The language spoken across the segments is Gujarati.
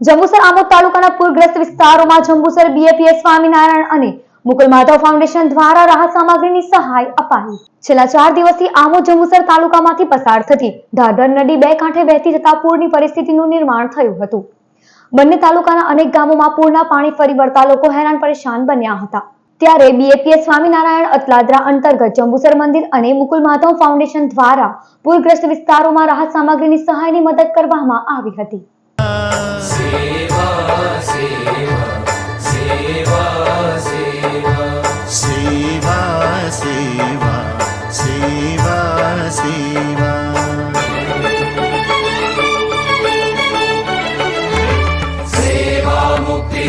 જંબુસર આમોદ તાલુકાના પૂરગ્રસ્ત વિસ્તારોમાં જંબુસર બીએપીએસ સ્વામિનારાયણ અને મુકુલ માધવ ફાઉન્ડેશન દ્વારા રાહત સામગ્રીની સહાય અપાઈ. છેલ્લા ચાર દિવસથી આમોદ જંબુસર તાલુકામાંથી પસાર થતી ધાધર નદી બે કાંઠે વહેતી જતા પૂરની પરિસ્થિતિનું નિર્માણ થયું હતું. બંને તાલુકાના અનેક ગામોમાં પૂરના પાણી ફરી વળતા લોકો હેરાન પરેશાન બન્યા હતા. ત્યારે બીએપીએસ સ્વામિનારાયણ અતલાદરા અંતર્ગત જંબુસર મંદિર અને મુકુલ માધવ ફાઉન્ડેશન દ્વારા પૂરગ્રસ્ત વિસ્તારોમાં રાહત સામગ્રીની સહાયની મદદ કરવામાં આવી હતી.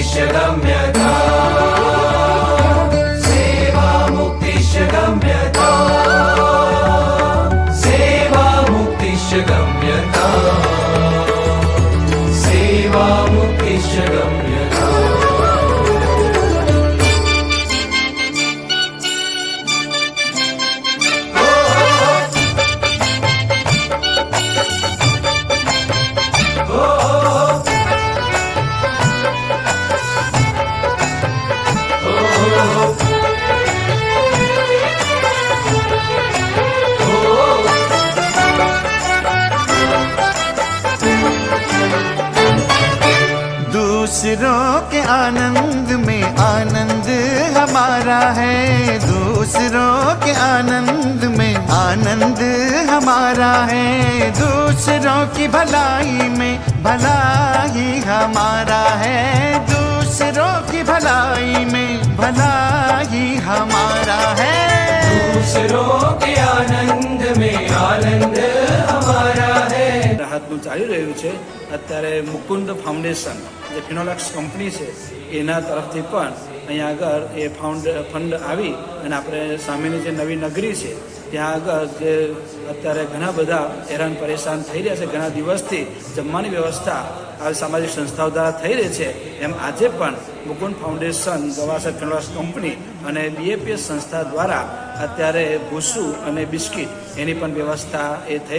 सेवा शिवामुखिशगम्य दूसरों के आनंद में आनंद हमारा है दूसरों के आनंद में आनंद हमारा है दूसरों की भलाई में भलाई हमारा है दूसरों की भलाई में भलाई हमारा है दूसरों के आनंद में आनंद हमारा है રાહતનું ચાલી રહ્યું છે અત્યારે મુકુંદ ફાઉન્ડેશન જે ફિનોલેક્સ કંપની છે, એના તરફથી પણ અહીંયા આગળ એ ફાઉન્ડ ફંડ આવી અને આપણે સામેની જે નવી નગરી છે, ત્યાં આગળ જે અત્યારે ઘણા બધા હેરાન પરેશાન થઈ રહ્યા છે, ઘણા દિવસથી જમવાની વ્યવસ્થા આ સામાજિક સંસ્થાઓ દ્વારા થઈ રહી છે, એમ આજે પણ મુકુંદ ફાઉન્ડેશન ગવાસર ફિનોલેક્સ કંપની અને બીએપીએસ સંસ્થા દ્વારા અત્યારે ભૂસું અને બિસ્કિટ એની પણ વ્યવસ્થા એ થઈ